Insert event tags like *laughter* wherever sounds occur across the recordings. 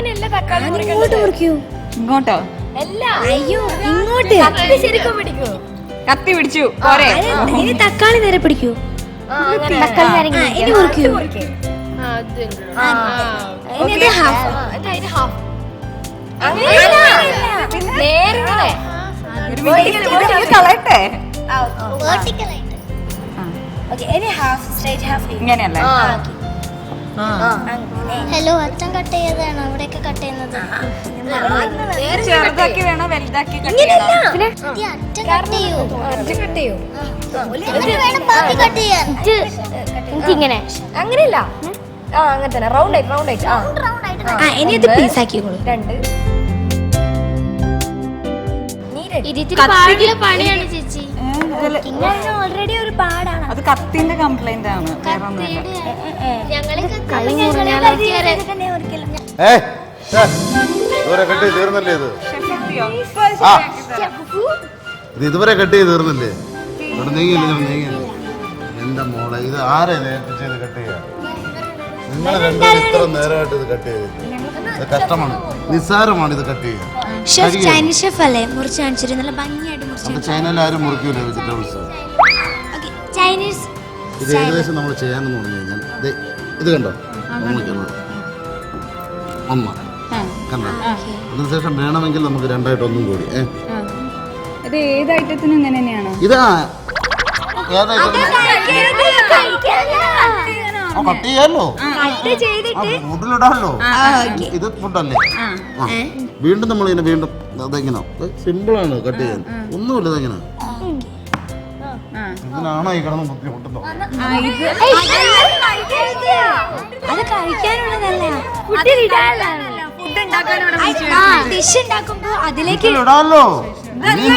തക്കാളി ഇങ്ങോട്ട് മുറിക്കൂ. ഇങ്ങോട്ടോ? അല്ല. അയ്യോ ഇങ്ങോട്ട്. കത്തി ശരിക്കും പിടിക്കൂ. കത്തി പിടിച്ചു പോരെ. ഇനി തക്കാളി നേരെ പിടിക്കൂ. ആ, അങ്ങനെ. തക്കാളി നേരെ ഇനി മുറിക്കൂ. കളയട്ടെ ഓക്കെ. ഇനി ഹാഫ് സ്ട്രൈറ്റ് ഹാഫ് ഇങ്ങനെയല്ലേ? ആ. ഹലോ അച്ഛൻ കട്ട് ചെയ്തതാണ്? അവിടെയൊക്കെ കട്ട് ചെയ്യുന്നത്? ചെറുതാക്കി വേണോ? വലുതാക്കി അച്ഛൻ കട്ട് ചെയ്യൂ. ചെയ്യൂ. എനിക്കിങ്ങനെ. അങ്ങനെയല്ല. ആ അങ്ങനെ തന്നെ. റൗണ്ട് ആയിട്ട് റൗണ്ട് ആയിട്ട്. ആ. ആ ഇനി ഇത് പീസ് ആക്കിക്കോളൂ രണ്ട്. ഓൾറെഡി അത് കത്തിന്റെ കംപ്ലൈന്റ് ആണ്. വേറെ ഇതുവരെ കട്ട് ചെയ്ത് തീർന്നല്ലേ ഇത്? ആ. ഇത് ഇതുവരെ കട്ട് ചെയ്ത് തീർന്നില്ലേ. ഇവിടെ നീങ്ങില്ല എന്റെ മോളെ ഇത് ആരെ നേരിട്ട് ചെയ്ത് കട്ട് ചെയ്യാ നിങ്ങൾ രണ്ടുപേരും ഇത്ര നേരമായിട്ട് ഇത് കട്ട് ചെയ്തില്ല? കഷ്ടമാണ്. നിസ്സാരമാണ് ഇത് കട്ട് ചെയ്യാൻ. ഷെഫ് ചൈനീസ് ഷെഫ് അല്ലേ മുറിച്ച് കാണിച്ചിട്ട് നല്ല ഭംഗിയായിട്ട് മുറിച്ച് ചൈനയിൽ ആരും മുറിക്കൂല വെജിറ്റബിൾസ്? ചൈനീസ് ഇത് ഏകദേശം നമ്മൾ ചെയ്യാനെന്ന് പറഞ്ഞു കഴിഞ്ഞാൽ ദേ, ഇത് കണ്ടോ? അമ്മ. ഒന്ന് കണ്ടോ? അതിനുശേഷം വേണമെങ്കിൽ നമുക്ക് രണ്ടായിട്ട് ഒന്നും കൂടി ഏ. ഇത് ഏത് ഐറ്റത്തിനും ഇങ്ങനെ തന്നെയാണോ? ഇതാ. കട്ട് ഫുഡിലിടാമല്ലോ ഇത് ഫുഡല്ലേ വീണ്ടും നമ്മൾ ഇങ്ങനെ വീണ്ടും അതെങ്ങനെ സിമ്പിളാണ് കട്ട് ചെയ്യാൻ. ഒന്നുമില്ല ഇതെങ്ങനെ. ഇതിനാണോ ഈ കിടന്ന് ഇത് അത് കഴിക്കാനുള്ളതല്ല. ഡിഷ് ഉണ്ടാക്കുമ്പോ അതിലേക്ക് ഇടാമല്ലോ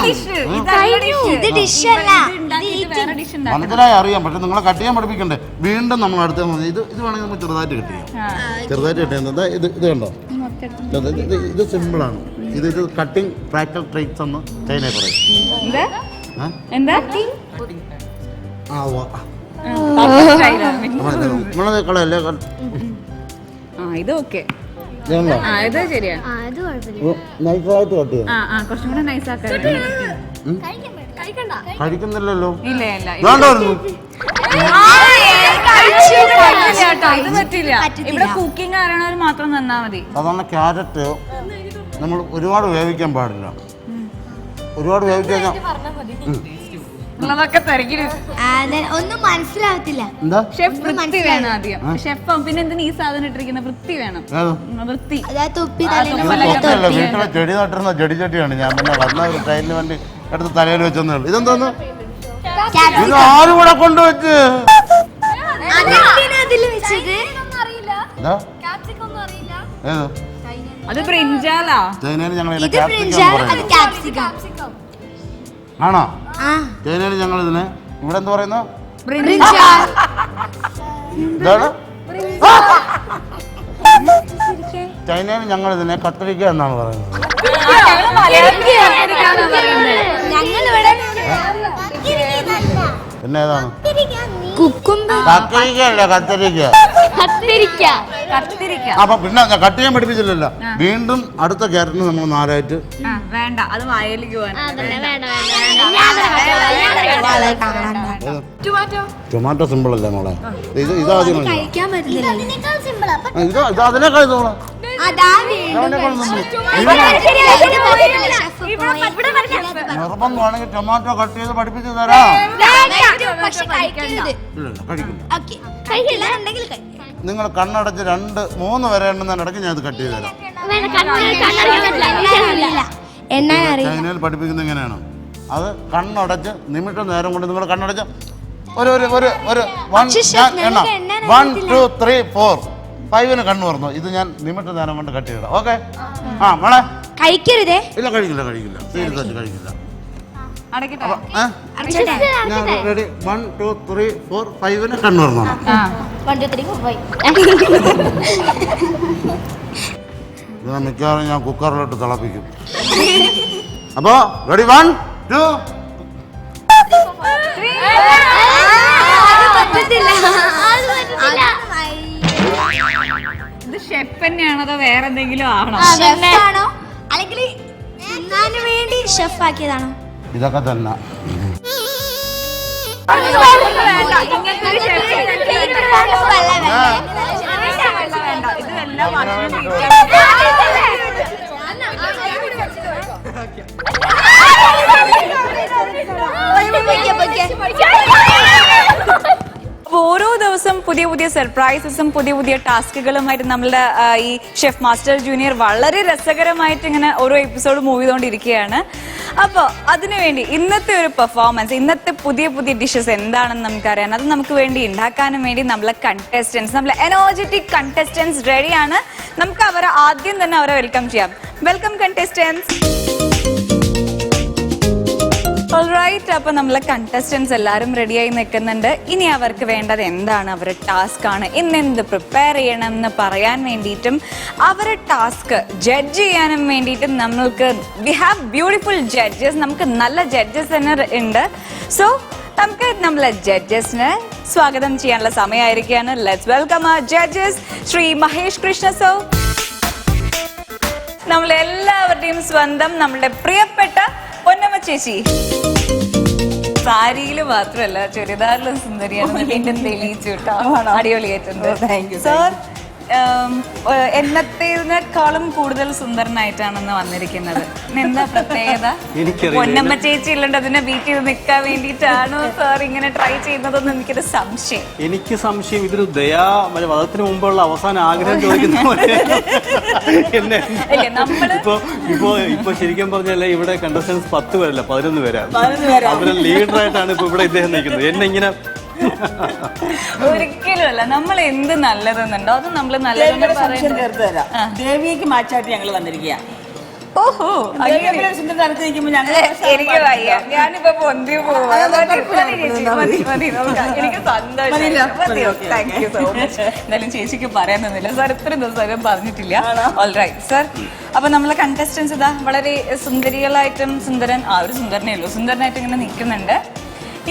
ഡിഷ് ഇത് ഡിഷ് അല്ല. വേറെ ഡിഷ് ഉണ്ടാക്കാം. മനസ്സിലായി അറിയാം. പക്ഷെ നിങ്ങളെ കട്ട് ചെയ്യാൻ പഠിപ്പിക്കണ്ടേ? വീണ്ടും നമ്മൾ അടുത്ത ഇത് ഇത് വേണമെങ്കിൽ നമുക്ക് ചെറുതായിട്ട് കട്ട് ചെയ്യാം. ചെറുതായിട്ട് കട്ട് ചെയ്യാം. എന്താ ഇത് ഇത് കണ്ടോ? ഇത് സിമ്പിൾ ഇത് ഇത് സിമ്പിളാണ് ഇത് ഇത് കട്ടിങ് പ്രാക്ടൽ ട്രേറ്റ്സ് എന്ന് ചൈനയിൽ പറയും. എന്താ? ആ ഇത് കളയല്ലേ? ആ ഇത് ഓക്കെ. ഇതുണ്ടോ? ആ ഇത് ശരിയാ. അത് കുഴപ്പമില്ല. ഇത് നൈസായിട്ട് കട്ട് ചെയ്യാം. ആ ആ കുറച്ചും കൂടെ നൈസ് ആക്കാൻ കഴിക്കുന്നില്ലല്ലോ. ഇല്ല ഇല്ല വേണ്ടായിരുന്നു ഇത് പറ്റില്ല ഇവിടെ കുക്കിംഗ് അറിയണവർ മാത്രം തന്നാ മതി. സാധാരണ ക്യാരറ്റ്. നമ്മൾ ഒരുപാട് വേവിക്കാൻ പാടില്ല. ഒരുപാട് വേവിച്ച് കഴിഞ്ഞാൽ തിരക്കിൽ. ഒന്നും മനസ്സിലാവത്തില്ല. എന്താ? ഷെഫ് വൃത്തി വേണം ആദ്യം. ഷെഫ് പിന്നെ എന്തിനാ ഈ സാധനം ഇട്ടിരിക്കുന്ന? വൃത്തി വേണം. വൃത്തി. വീട്ടിലെ ചെടി നട്ടിരുന്ന? ചെടി ചട്ടിയാണ്. ഞാൻ പിന്നെ വന്ന ഒരു ട്രെയിനിന് വേണ്ടി എടുത്ത് തലയിൽ വെച്ചെന്നേ ഉള്ളൂ. ഇതെന്തോന്ന്? ഇത് ആരും കൂടെ കൊണ്ടുവച്ച് അത് ബ്രിഞ്ചാലാ ചൈനയിൽ ഞങ്ങൾ ആണോ? ചൈനയിൽ ഞങ്ങൾ ഇതിന് ഇവിടെ എന്ത് പറയുന്നു? ചൈനയിൽ ഞങ്ങൾ ഇതിനെ കത്തിരിക്ക എന്നാണ് പറയുന്നത്. പിന്നെ ഏതാണ്? കത്തിരിക്ക. അല്ല കത്തിരിക്ക. അപ്പൊ പിന്നെ കട്ട് ചെയ്യാൻ പഠിപ്പിച്ചില്ലല്ലോ. വീണ്ടും അടുത്ത ക്യാരറ്റിന് നമ്മൾ നാലായിട്ട്. ആ വേണ്ട. അത് വായലിക്ക് പോവാൻ ടൊമാറ്റോ ടൊമാറ്റോ സിമ്പിൾ അല്ലേ മോളെ? ഇത് ഇതാദ്യം ഇത് അതിനേക്കാൾ നിർബന്ധമാണെങ്കിൽ ടൊമാറ്റോ കട്ട് ചെയ്ത് പഠിപ്പിച്ചു തരാം. കഴിക്കില്ല. കഴിക്കില്ല. നിങ്ങൾ കണ്ണടച്ച് രണ്ട് മൂന്ന് വരെ എണ്ണുന്നതിനിടയ്ക്ക് ഞാൻ ഇത് കട്ട് ചെയ്ത് തരാം. ചൈനയിൽ പഠിപ്പിക്കുന്നത് എങ്ങനെയാണ് അത് കണ്ണടച്ച് നിമിഷം നേരം കൊണ്ട് നിങ്ങൾ കണ്ണടച്ച് ഒരു ഒരു ഒരു ഒരു വൺ എണ്ണ. ഞാൻ വൺ ടു ത്രീ ഫോർ ഫൈവിന് കണ്ണു പറഞ്ഞു ഇത് ഞാൻ നിമിഷ നേരം കൊണ്ട് കട്ട് ചെയ്തിടാം. ഓക്കെ ആ മോളെ. കഴിക്കരുതേ. ഇല്ല കഴിക്കില്ല കഴിക്കില്ല. സീരിയസ് ആയിട്ട് കഴിക്കില്ല. ഞാൻ ready one two three four ഫൈവിന് കണ്ണ് തുറന്നു ആ. ഇത് ഞാൻ മിക്കവാറും ഞാൻ കുക്കറിലോട്ട് തിളപ്പിക്കും. അപ്പോ റെഡി വൺ ടു ഇത് ഷെഫ് തന്നെയാണോ അതോ വേറെ എന്തെങ്കിലും ആണോ? ഷെഫാണോ അല്ലെങ്കിൽ വേണ്ടി ഷെഫ് ആക്കിയതാണോ? ഇതൊക്കെ തന്നെ ഇതെല്ലാം ദിവസം പുതിയ പുതിയ സർപ്രൈസസും പുതിയ പുതിയ ടാസ്കുകളുമായിട്ട് നമ്മളുടെ ഈ ഷെഫ് മാസ്റ്റർ ജൂനിയർ വളരെ രസകരമായിട്ട് ഇങ്ങനെ ഓരോ എപ്പിസോഡ് മൂവ് ചെയ്തുകൊണ്ടിരിക്കുകയാണ്. അപ്പോൾ അതിനുവേണ്ടി ഇന്നത്തെ ഒരു പെർഫോമൻസ് ഇന്നത്തെ പുതിയ പുതിയ ഡിഷസ് എന്താണെന്ന് നമുക്കറിയാം. അത് നമുക്ക് വേണ്ടി ഉണ്ടാക്കാനും വേണ്ടി നമ്മളെ കണ്ടസ്റ്റൻസ് നമ്മളെ എനർജറ്റിക് കണ്ടസ്റ്റൻസ് റെഡിയാണ് നമുക്ക് അവരെ ആദ്യം തന്നെ അവരെ വെൽക്കം ചെയ്യാം. വെൽക്കം കണ്ടസ്റ്റൻസ് ഓൾറൈറ്റ് അപ്പൊ നമ്മളെ കണ്ടസ്റ്റൻസ് എല്ലാവരും റെഡിയായി നിൽക്കുന്നുണ്ട്. ഇനി അവർക്ക് വേണ്ടത് എന്താണ്? അവരുടെ ടാസ്ക് ആണ്. ഇന്ന് എന്ത് പ്രിപ്പയർ ചെയ്യണം എന്ന് പറയാൻ വേണ്ടിയിട്ടും അവരുടെ ടാസ്ക് ജഡ്ജ് ചെയ്യാനും വേണ്ടിയിട്ടും നമ്മൾക്ക് വി ഹാവ് ബ്യൂട്ടിഫുൾ ജഡ്ജസ് നമുക്ക് നല്ല ജഡ്ജസ് തന്നെ ഉണ്ട്. സോ നമുക്ക് നമ്മളെ ജഡ്ജസിന് സ്വാഗതം ചെയ്യാനുള്ള സമയമായിരിക്കുകയാണ്. ലെറ്റ്സ് വെൽക്കം ആ ജഡ്ജസ് ശ്രീ മഹേഷ് കൃഷ്ണ സോ. നമ്മളെല്ലാവരുടെയും സ്വന്തം നമ്മുടെ പ്രിയപ്പെട്ട പൊന്നമ്മ ചേച്ചി. സാരിയിൽ മാത്രമല്ല ചുരിദാറിലും സുന്ദരിയാണ് വീണ്ടും തെളിയിച്ചു കേട്ടോ. അടിപൊളിയായിട്ടുണ്ട്. സാർ എന്നത്തേതിനേക്കാളും കൂടുതൽ സുന്ദരനായിട്ടാണെന്ന് വന്നിരിക്കുന്നത്? എന്താ പ്രത്യേകത? പൊന്നമ്മ ചേച്ചി ഇല്ലണ്ട് അതിനെ ബീറ്റ് ചെയ്ത് നിൽക്കാൻ വേണ്ടിയിട്ടാണോ സാർ ഇങ്ങനെ ട്രൈ ചെയ്യുന്നതെന്ന് എനിക്കൊരു സംശയം. എനിക്ക് സംശയം ഇതൊരു ദയാ വധത്തിന് മുമ്പുള്ള അവസാന ആഗ്രഹം ചോദിക്കുന്ന പോലെ എന്നെ ഇല്ല, നമ്മൾ? ഇപ്പൊ ഇപ്പൊ ഇപ്പൊ ശരിക്കും പറഞ്ഞാൽ ഇവിടെ കണ്ടസ്റ്റൻസ് പത്ത് പേരല്ല പതിനൊന്ന് പേരാണ് ലീഡർ ലീഡറായിട്ടാണ് ഇപ്പൊ ഇവിടെ ഇദ്ദേഹം നിൽക്കുന്നത്. എന്നെ ഇങ്ങനെ ഒരിക്കലും അല്ല. നമ്മൾ എന്ത് നല്ലതെന്നുണ്ടോ അത് നമ്മൾ നല്ലതെന്ന് സംശയം പറയുന്നത് തീർത്ത് തരാം. ദേവിക്ക് മാച്ചായിട്ട് ഞങ്ങൾ വന്നിരിക്കുക ഓഹോ. അങ്ങനെ സുന്ദര തരത്ത് നിൽക്കുമ്പോൾ ഞങ്ങൾ എനിക്ക് വയ്യ. ഞാനിപ്പോ പൊന്തി പോവാ. മതി, മതി ചേച്ചി, മതി, മതി, നമുക്ക് എനിക്ക് സന്തോഷം. താങ്ക് യു സോ മച്ച് എന്തായാലും ചേച്ചിക്ക് പറയാനൊന്നുമില്ല. സാർ ഇത്രയും ദിവസം പറഞ്ഞിട്ടില്ല. ഓൾറൈറ്റ് സാർ അപ്പൊ നമ്മളെ കണ്ടസ്റ്റൻസ് ഇതാ വളരെ സുന്ദരികളായിട്ടും സുന്ദരൻ ആ ഒരു സുന്ദരനേ ഉള്ളൂ. സുന്ദരനായിട്ട് ഇങ്ങനെ നിൽക്കുന്നുണ്ട്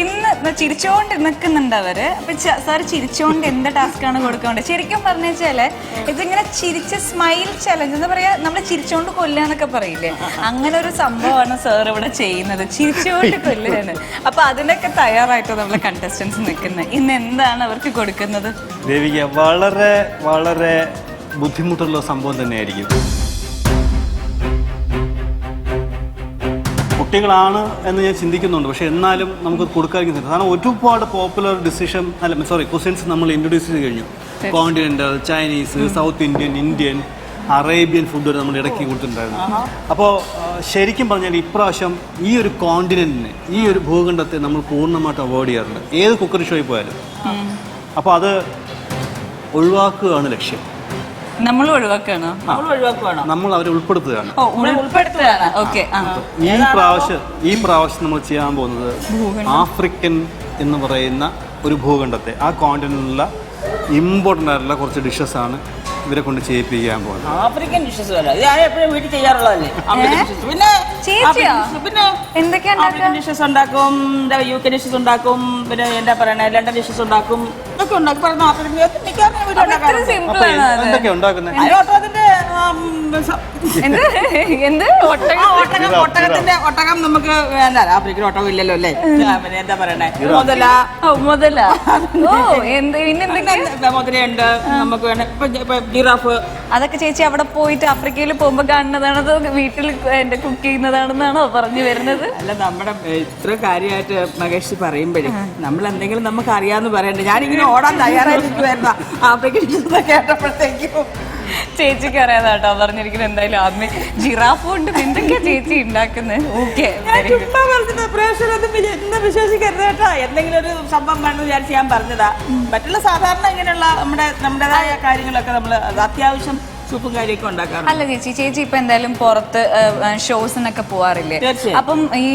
ഇന്ന് ചിരിച്ചോണ്ട് നിൽക്കുന്നുണ്ട് അവർ. അപ്പൊ സാർ ചിരിച്ചോണ്ട് എന്ത് ടാസ്ക് ആണ് കൊടുക്കേണ്ടത്? ശരിക്കും പറഞ്ഞു വെച്ചാൽ ഇതിങ്ങനെ ചിരിച്ച് സ്മൈൽ ചലഞ്ച് എന്ന് പറയാ നമ്മൾ ചിരിച്ചോണ്ട് കൊല്ലുക എന്നൊക്കെ പറയില്ലേ? അങ്ങനെ ഒരു സംഭവമാണ് സാർ ഇവിടെ ചെയ്യുന്നത്. ചിരിച്ചോണ്ട് കൊല്ലുകയാണ്. അപ്പൊ അതിനൊക്കെ തയ്യാറായിട്ട് നമ്മളെ കണ്ടസ്റ്റൻസ് നിൽക്കുന്നത് ഇന്ന് എന്താണ് അവർക്ക് കൊടുക്കുന്നത്? ദേവിക വളരെ വളരെ ബുദ്ധിമുട്ടുള്ള സംഭവം തന്നെയായിരിക്കും. കുട്ടികളാണ് എന്ന് ഞാൻ ചിന്തിക്കുന്നുണ്ട്. പക്ഷേ എന്നാലും നമുക്ക് കൊടുക്കാതിരിക്കുന്നില്ല കാരണം ഒരുപാട് പോപ്പുലർ ഡിസിഷൻ അല്ല സോറി ക്വസ്റ്റ്യൻസ് നമ്മൾ ഇൻട്രൊഡ്യൂസ് ചെയ്ത് കഴിഞ്ഞു. Continental Chinese south Indian Indian Arabian food വരെ നമ്മൾ ഇടയ്ക്ക് കൊടുത്തിട്ടുണ്ടായിരുന്നു. അപ്പോൾ ശരിക്കും പറഞ്ഞാൽ ഇപ്രാവശ്യം ഈ ഒരു കോണ്ടിനെന്റിനെ ഈ ഒരു ഭൂഖണ്ഡത്തെ നമ്മൾ പൂർണമായിട്ട് അവോയ്ഡ് ചെയ്യാറുണ്ട്. ഏത് കുക്കറി ഷോയിൽ പോയാലും. അപ്പോൾ അത് ഒഴിവാക്കുകയാണ് ലക്ഷ്യം. നമ്മൾ ഒഴിവാക്കുകയാണ്? നമ്മൾ ഒഴിവാക്കുവാണോ? നമ്മൾ അവരെ ഉൾപ്പെടുത്തുകയാണ്. ഓ ഉൾപ്പെടുത്തുകയാണ്. ഓക്കെ ഈ പ്രാവശ്യം ഈ പ്രാവശ്യം നമ്മൾ ചെയ്യാൻ പോകുന്നത് ആഫ്രിക്കൻ എന്ന് പറയുന്ന ഒരു ഭൂഖണ്ഡത്തെ ആ കോണ്ടിനുള്ള ഇമ്പോർട്ടന്റ് ആയിട്ടുള്ള കുറച്ച് ഡിഷസ് ആണ് ഇവരെ കൊണ്ട് ചെയ്യിപ്പിക്കാൻ പോകുന്നത്. ആഫ്രിക്കൻ ഡിഷസ് അല്ല. ഞാൻ എപ്പോഴും വീട്ടിൽ ചെയ്യാറുള്ളതല്ലേ? പിന്നെ പിന്നെ എന്തൊക്കെയാ ആഫ്രിക്കൻ ഡിഷസ് ഉണ്ടാക്കും യു കെ ഡിഷസ് ഉണ്ടാക്കും പിന്നെ എന്താ പറയണേ ലണ്ടൻ ഡിഷസ് ഉണ്ടാക്കും ഇതൊക്കെ ഉണ്ടാക്കി? പറഞ്ഞു ആഫ്രിക്കൻ മിക്കവാറും എന്തൊക്കെയാ ഉണ്ടാക്കുന്നത്? എന്ത്? എന്ത്? ഒട്ടകം. ഒട്ടകം ഒട്ടകത്തിന്റെ ഒട്ടകം നമുക്ക് വേണ്ട ആഫ്രിക്കയിൽ ഒട്ടകം ഇല്ലല്ലോ അല്ലേ? പിന്നെ എന്താ പറയണേ? മുതല ഓ മുതല ഓ എന്ത് പിന്നെ മുതലുണ്ട് നമുക്ക് ഇപ്പൊ ജിറാഫ്. അതൊക്കെ ചേച്ചി അവിടെ പോയിട്ട് ആഫ്രിക്കയിൽ പോകുമ്പോ കാണുന്നതാണോ അതോ വീട്ടിൽ എന്റെ കുക്ക് ചെയ്യുന്നതാണെന്നാണോ പറഞ്ഞു വരുന്നത്? അല്ല നമ്മുടെ ഇത്ര കാര്യമായിട്ട് മഹേഷ് പറയുമ്പോഴേ നമ്മൾ എന്തെങ്കിലും നമുക്ക് അറിയാന്ന് പറയണ്ടേ. ഞാനിങ്ങനെ ഓടാൻ തയ്യാറായിരിക്കുമായിരുന്നു ആഫ്രിക്കയിൽ ഡിഷസ് കേട്ടപ്പോഴത്തേക്കും. ചേച്ചിക്ക് അറിയാതെ കേട്ടോ പറഞ്ഞിരിക്കുന്നത് എന്തായാലും ആദ്യമേ ജിറാഫ് കൊണ്ട് എന്തൊക്കെയാ ചേച്ചി ഉണ്ടാക്കുന്നത് ഓക്കെ വിശ്വസിക്കരുത് കേട്ടോ. എന്തെങ്കിലും ഒരു സംഭവം വേണമെന്ന് വിചാരിച്ച് ഞാൻ പറഞ്ഞതാ. മറ്റുള്ള സാധാരണ ഇങ്ങനെയുള്ള നമ്മുടെ നമ്മുടേതായ കാര്യങ്ങളൊക്കെ നമ്മൾ അത്യാവശ്യം സൂപ്പും കാര്യമൊക്കെ ഉണ്ടാക്കാറുണ്ട്. അല്ല ചേച്ചി ചേച്ചി ഇപ്പൊ എന്തായാലും പുറത്ത് ഷോസിനൊക്കെ പോവാറില്ലേ. അപ്പം ഈ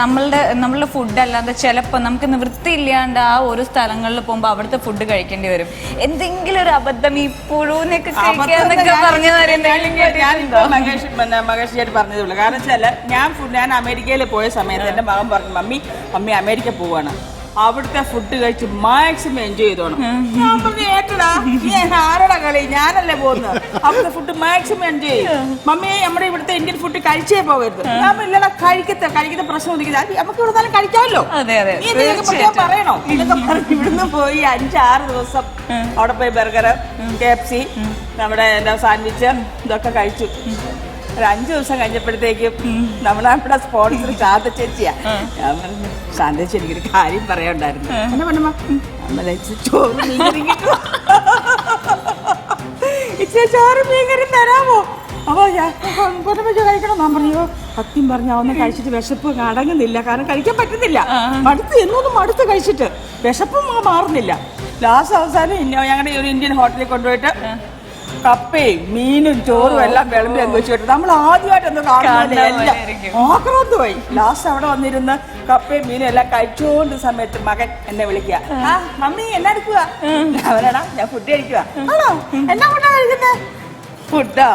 നമ്മളുടെ നമ്മളുടെ ഫുഡ് അല്ലാതെ ചിലപ്പോ നമുക്ക് നിവൃത്തിയില്ലാണ്ട് ആ ഒരു സ്ഥലങ്ങളിൽ പോകുമ്പോ അവിടുത്തെ ഫുഡ് കഴിക്കേണ്ടി വരും. എന്തെങ്കിലും ഒരു അബദ്ധം ഈ പുഴുവിനൊക്കെ കഴിക്കാന്നൊക്കെ പറഞ്ഞു എന്തെങ്കിലും കേട്ടിട്ടുണ്ടോ ഞാനിപ്പോ മഹേഷ് പിന്നെ ചേട്ടൻ പറഞ്ഞതേ ഉള്ളൂ കാരണം വെച്ചാൽ ഞാൻ ഫുഡ് ഞാൻ അമേരിക്കയിൽ പോയ സമയത്ത് എന്റെ മകൻ പറഞ്ഞു മമ്മി മമ്മി അമേരിക്ക പോവാണ്. അവിടുത്തെ ഫുഡ് കഴിച്ച് മാക്സിമം എൻജോയ് ചെയ്തോണം. ഞാൻ പറഞ്ഞു ഏറ്റടാ നീ ആരോടാ കളി? ഞാനല്ലേ പോകുന്നത്. അവിടുത്തെ ഫുഡ് മാക്സിമം എൻജോയ് ചെയ്യും. മമ്മി നമ്മുടെ ഇവിടുത്തെ ഇന്ത്യൻ ഫുഡ് കഴിച്ചേ പോകരുത്. ഞാൻ ഇല്ലടാ കഴിക്കത്തെ കഴിക്കുന്ന പ്രശ്നം ഒന്നിക്കുന്നത് നമുക്ക് ഇവിടെ തന്നെ കഴിക്കാമല്ലോ. പറയണോ? ഇതൊക്കെ പറഞ്ഞ് ഇവിടുന്ന് പോയി അഞ്ചാറ് ദിവസം അവിടെ പോയി ബർഗർ കെ എഫ് സി നമ്മുടെ എന്താ സാൻഡ്വിച്ച് ഇതൊക്കെ കഴിച്ചു. ഒരു അഞ്ചു ദിവസം കഴിഞ്ഞപ്പോഴത്തേക്കും നമ്മളവിടെ സ്പോൺസർ ശാന്ത ചേച്ചിയാ. ഞാൻ പറഞ്ഞു ശാന്ത ചേച്ചി എനിക്കൊരു കാര്യം പറയാണ്ടായിരുന്നു എന്നെ പറഞ്ഞ നമ്മളെ ചോറ് മീൻകറി കിട്ടുമോ ഇച്ചിരി ചോറ് മീൻകറി തരാമോ? അപ്പൊ ഞാൻ കഴിക്കണം. ഞാൻ പറഞ്ഞു സത്യം പറഞ്ഞു അവനെ കഴിച്ചിട്ട് വിശപ്പ് അടങ്ങുന്നില്ല. കാരണം കഴിക്കാൻ പറ്റുന്നില്ല. മടുത്ത് എന്നൊന്നും മടുത്ത് കഴിച്ചിട്ട് വിശപ്പും മാറുന്നില്ല. ലാസ്റ്റ് അവസാനം ഇന്ന- ഞങ്ങളുടെ ഒരു ഇന്ത്യൻ ഹോട്ടലിൽ കൊണ്ടുപോയിട്ട് കപ്പയും മീനും ചോറും എല്ലാം വിളമ്പി അങ്ങ് വെച്ചിട്ട് നമ്മൾ ആദ്യമായിട്ട് എന്താ കാണുന്നില്ല ആക്രാന്ത് പോയി. ലാസ്റ്റ് അവിടെ വന്നിരുന്ന് കപ്പയും മീനും എല്ലാം കഴിച്ചോണ്ട് സമയത്ത് മകൻ എന്നെ വിളിക്കുക. ആ. മമ്മി എന്നാ എടുക്കുക? അവനാടാ ഞാൻ ഫുഡ് കഴിക്കുക. ആണോ? എന്നാ ഫുഡാ കഴിക്കുന്നത് ഫുഡാ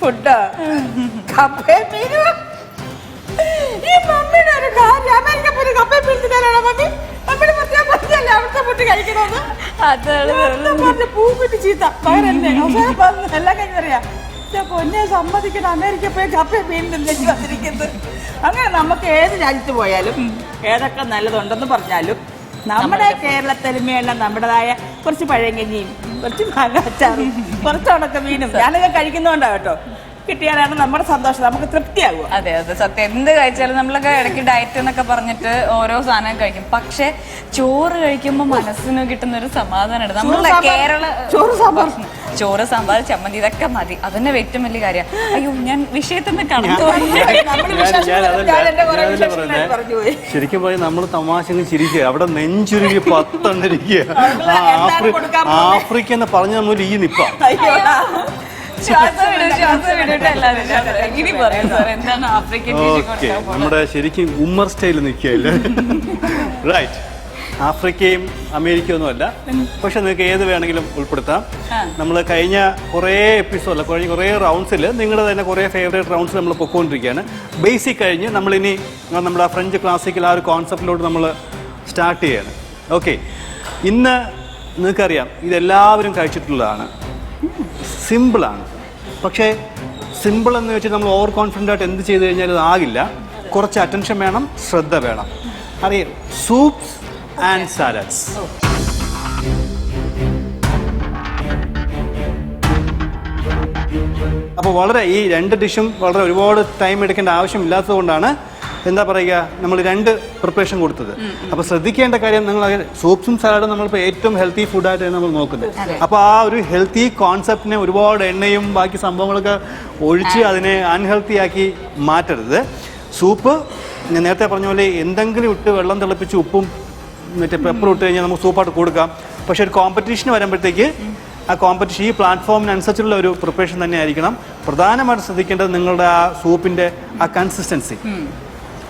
ഫുഡാ കപ്പയും മീനും. ഈ മമ്മിയുടെ ഒരു കാര്യം. അമേരിക്ക പോയി കപ്പയും മീൻ തിന്നാനാണോ മമ്മി? പൊന്നെ സമ്മതിക്കണം. അമേരിക്ക പോയി കപ്പയും വന്നിരിക്കുന്നത്. അങ്ങനെ നമുക്ക് ഏത് രാജ്യത്ത് പോയാലും ഏതൊക്കെ നല്ലതുണ്ടെന്ന് പറഞ്ഞാലും നമ്മുടെ കേരളത്തനിമയുള്ള നമ്മുടേതായ കുറച്ച് പഴങ്കഞ്ഞിയും കുറച്ച് മാങ്ങാച്ചാറും കുറച്ച് ഉണക്ക മീനും ഞാനൊക്കെ കഴിക്കുന്നോണ്ടാ കേട്ടോ. കിട്ടിയാലാണ് നമ്മുടെ സന്തോഷം. നമുക്ക് തൃപ്തിയാകുക അതെ അതെ. സത്യം. എന്ത് കഴിച്ചാലും നമ്മളൊക്കെ ഇടയ്ക്ക് ഡയറ്റ് എന്നൊക്കെ പറഞ്ഞിട്ട് ഓരോ സാധനം കഴിക്കും. പക്ഷെ ചോറ് കഴിക്കുമ്പോൾ മനസ്സിന് കിട്ടുന്ന ഒരു സമാധാനമുണ്ട് നമ്മളെ കേരള ചോറ് സാമ്പാർ. ചോറ് സാമ്പാർ ചമ്മന്തി ഇതൊക്കെ മതി. അതന്നെ ഏറ്റവും വലിയ കാര്യം. അയ്യോ ഞാൻ വിഷയത്തിൽ നിന്ന് കടന്നു ശരിക്കും പറഞ്ഞാൽ നമ്മൾ തമാശ ചിരിക്കുക. അവിടെ നെഞ്ചുരുകി പത്തെണ്ണിരിക്കുക എന്താണ് ആഫ്രിക്ക എന്ന് പറഞ്ഞ നമ്മൾ ഈ നിപ്പ. ഓക്കെ. നമ്മുടെ ശരിക്കും ഉമ്മർ സ്റ്റൈൽ നിൽക്കുകയല്ലേ റൈറ്റ് ആഫ്രിക്കയും അമേരിക്കയും ഒന്നുമല്ല പക്ഷെ നിങ്ങൾക്ക് ഏത് വേണമെങ്കിലും ഉൾപ്പെടുത്താം. നമ്മൾ കഴിഞ്ഞ കുറേ എപ്പിസോഡിൽ കഴിഞ്ഞ കുറേ റൗണ്ട്സിൽ നിങ്ങളുടെ തന്നെ കുറേ ഫേവറേറ്റ് റൗണ്ട്സ് നമ്മൾ പൊക്കോണ്ടിരിക്കുകയാണ്. ബേസിക് കഴിഞ്ഞ് നമ്മളിനി നമ്മുടെ ഫ്രഞ്ച് ക്ലാസിക്കൽ ആ ഒരു കോൺസെപ്റ്റിലോട്ട് നമ്മൾ സ്റ്റാർട്ട് ചെയ്യാണ്. ഓക്കെ ഇന്ന് നിങ്ങൾക്കറിയാം ഇതെല്ലാവരും കഴിച്ചിട്ടുള്ളതാണ്. സിമ്പിളാണ് പക്ഷേ സിമ്പിൾ എന്ന് വെച്ച് നമ്മൾ ഓവർ കോൺഫിഡന്റ് ആയിട്ട് എന്ത് ചെയ്ത് കഴിഞ്ഞാൽ ആകില്ല. കുറച്ച് അറ്റൻഷൻ വേണം ശ്രദ്ധ വേണം. അറിയാം സൂപ്സ് ആൻഡ് സാലഡ്സ് അപ്പോൾ വളരെ ഈ രണ്ട് ഡിഷും വളരെ ഒരുപാട് ടൈം എടുക്കേണ്ട ആവശ്യമില്ലാത്തത് കൊണ്ടാണ് എന്താ പറയുക നമ്മൾ രണ്ട് പ്രിപ്പറേഷൻ കൊടുത്തത്. അപ്പോൾ ശ്രദ്ധിക്കേണ്ട കാര്യം നിങ്ങൾ സൂപ്സും സാലഡും നമ്മളിപ്പോൾ ഏറ്റവും ഹെൽത്തി ഫുഡായിട്ടാണ് നമ്മൾ നോക്കുന്നത്. അപ്പോൾ ആ ഒരു ഹെൽത്തി കോൺസെപ്റ്റിനെ ഒരുപാട് എണ്ണയും ബാക്കി സംഭവങ്ങളൊക്കെ ഒഴിച്ച് അതിനെ അൺഹെൽത്തി ആക്കി മാറ്റരുത്. സൂപ്പ് ഞാൻ നേരത്തെ പറഞ്ഞ പോലെ എന്തെങ്കിലും ഇട്ട് വെള്ളം തിളപ്പിച്ച് ഉപ്പും മറ്റേ പെപ്പറും ഇട്ട് കഴിഞ്ഞാൽ നമുക്ക് സൂപ്പായിട്ട് കൊടുക്കാം. പക്ഷേ ഒരു കോമ്പറ്റീഷന് വരുമ്പോഴത്തേക്ക് ആ കോമ്പറ്റീഷൻ ഈ പ്ലാറ്റ്ഫോമിനനുസരിച്ചുള്ള ഒരു പ്രിപ്പറേഷൻ തന്നെ ആയിരിക്കണം പ്രധാനമായിട്ട് ശ്രദ്ധിക്കേണ്ടത് നിങ്ങളുടെ ആ സൂപ്പിന്റെ ആ കൺസിസ്റ്റൻസി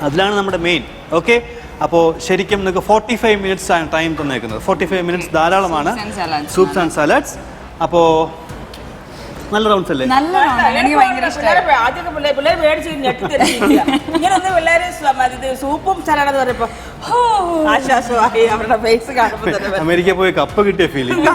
അതിലാണ് നമ്മുടെ മെയിൻ ഓക്കെ അപ്പോ ശരിക്കും നിങ്ങൾക്ക് ഫോർട്ടി ഫൈവ് മിനിറ്റ്സ് ആണ് ടൈം തന്നേക്കുന്നത്. ഫോർട്ടി ഫൈവ് മിനിറ്റ്സ് ധാരാളമാണ് സൂപ്സ് ആൻഡ് സാലഡ്സ് അപ്പോ നല്ല റൗണ്ട്സ് അല്ലേ? നല്ല round. എനിക്ക് ഭയങ്കര ഇഷ്ടമായി പിള്ളേരെ ആദ്യമൊക്കെ പിള്ളേർ പിള്ളേർ മേടിച്ച് ഞെട്ടിത്തെറിച്ചിരിക്കുക ഇങ്ങനെ ഒന്ന് പിള്ളേര് സ- മ- ഇത് സൂപ്പും സലാഡെന്ന് പറയുമ്പോ ഹോ, ആശ്വാസമായി അവരുടെ ഫേസ് കാണുമ്പോൾ തന്നെ. അമേരിക്ക പോയി കപ്പ് കിട്ടിയ ഫീലിംഗ് *laughs*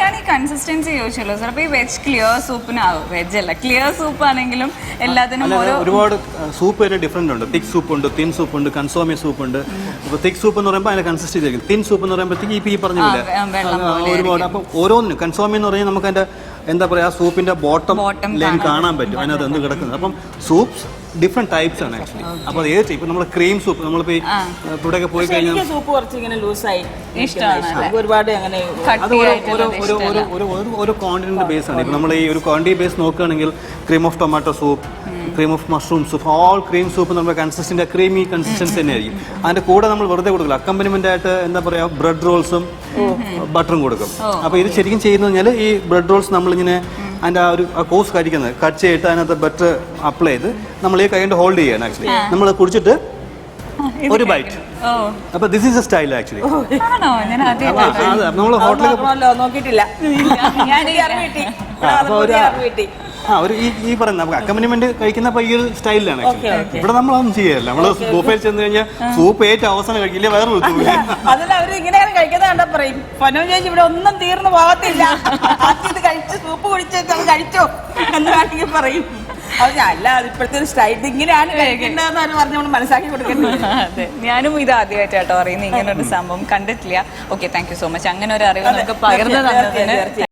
ഞാൻ ഈ കൺസിസ്റ്റൻസി ചോദിച്ചല്ലോ സാർ അപ്പൊ ഈ വെജ് ക്ലിയർ സൂപ്പിനാവും വെജ് അല്ല ക്ലിയർ സൂപ്പ് ആണെങ്കിലും എല്ലാത്തിനും ഓരോ ഒരുപാട് സൂപ്പ് വരെ ഡിഫറെന്റ് ഉണ്ട്. തിക് സൂപ്പ് ഉണ്ട് തിൻ സൂപ്പ് ഉണ്ട് കൺസോമി സൂപ്പ് ഉണ്ട്. അപ്പോൾ തിക് സൂപ്പ് എന്ന് പറയുമ്പോൾ അതിന് കൺസിസ്റ്റൻസി ആയിരിക്കും തിൻ സൂപ്പ് എന്ന് പറയുമ്പോഴത്തേക്ക് ഈ ഈ പറഞ്ഞ പോലെ. ആ, വെള്ളം ആ, പോലെ ഒരുപാട്. അപ്പൊ ഓരോന്നിനും കൺസോമി എന്ന് പറഞ്ഞാൽ നമുക്ക് അതിന്റെ എന്താ പറയുക ആ സൂപ്പിന്റെ ബോട്ടം ലൈൻ കാണാൻ പറ്റും. അതിനകത്ത് എന്ത് കിടക്കുന്നത്? അപ്പം സൂപ്സ് ഡിഫറെന്റ് ടൈപ്സ് ആണ് ആക്ച്വലി അപ്പോൾ ഏത് ടൈപ്പ് നമ്മൾ ക്രീം സൂപ്പ് നമ്മളിപ്പോൾ ഇവിടെയൊക്കെ പോയി കഴിഞ്ഞാൽ സൂപ്പ് കുറച്ച് ഇങ്ങനെ ലൂസായി ഇഷ്ടമാണ് ഒരുപാട് അങ്ങനെ അത് ഒരു ഒരു ഒരു ബേസ് ആണ്. ഇപ്പം നമ്മൾ ഈ ഒരു ക്വാണ്ടിറ്റി ബേസ് നോക്കുകയാണെങ്കിൽ cream of tomato soup cream of mushroom soup all cream soup നമ്മുടെ കൺസിസ്റ്റന്റ് ക്രീമി കൺസിസ്റ്റൻസി തന്നെയായിരിക്കും അതിന്റെ കൂടെ നമ്മൾ വെറുതെ കൊടുക്കില്ല. അക്കമ്പനിമെന്റ് ആയിട്ട് എന്താ പറയുക ബ്രെഡ് റോൾസും ബട്ടറും കൊടുക്കും. അപ്പോൾ ഇത് ശരിക്കും ചെയ്യുന്നത് കഴിഞ്ഞാൽ ഈ ബ്രെഡ് റോൾസ് നമ്മളിങ്ങനെ അതിന്റെ ആ ഒരു കോസ് കഴിക്കുന്നത് കട്ട് ചെയ്തിട്ട് അതിനകത്ത് ബട്ടർ അപ്ലൈ ചെയ്ത് നമ്മൾ ഈ കൈ കൊണ്ട് ഹോൾഡ് ചെയ്യാണ് ആക്ച്വലി നമ്മൾ കുടിച്ചിട്ട് ഒരു ബൈറ്റ് അപ്പൊ this is a style actually ആണോ ഞാൻ നമ്മൾ ഹോട്ടലിൽ നോക്കിയിട്ടില്ല. ഞാൻ കിട്ടി. അപ്പൊ ഒരു ആ ഒരു ഈ ഈ പറയുന്ന അക്കമ്പനിമെന്റ് കഴിക്കുന്ന ഈ ഒരു സ്റ്റൈലിലാണ് ഇവിടെ നമ്മൾ നമ്മളതൊന്നും ചെയ്യല്ല. നമ്മൾ ബുഫയിൽ ചെന്ന് കഴിഞ്ഞാൽ സൂപ്പ് ഏറ്റവും അവസാനം കഴിക്കില്ല വേറെ *laughs* അതല്ല അവർ ഇങ്ങനെയാണ് കഴിക്കുന്നത് കണ്ടാ പറയും. പൊന്നോ ചേച്ചി ഇവിടെ ഒന്നും തീർന്നു പോകത്തില്ല. ഇത് കഴിച്ച് സൂപ്പ് കുടിച്ചിട്ട് അത് കഴിച്ചോ എന്ന് വേണമെങ്കിൽ പറയും. അത് ഞാൻ അല്ല അത് ഇപ്പോഴത്തെ ഒരു സ്റ്റൈൽ ഇങ്ങനെയാണ് കഴിക്കേണ്ടതെന്ന് പറഞ്ഞ് നമ്മൾ മനസ്സിലാക്കി *laughs* അതെ ഞാനും ഇത് ആദ്യമായിട്ടാട്ടോ അറിയുന്നത് ഇങ്ങനെ ഒരു *laughs* സംഭവം കണ്ടിട്ടില്ല. Okay thank you so much അങ്ങനെ ഒരു അറിവ് നമുക്ക് പകർന്നു തന്നതിന്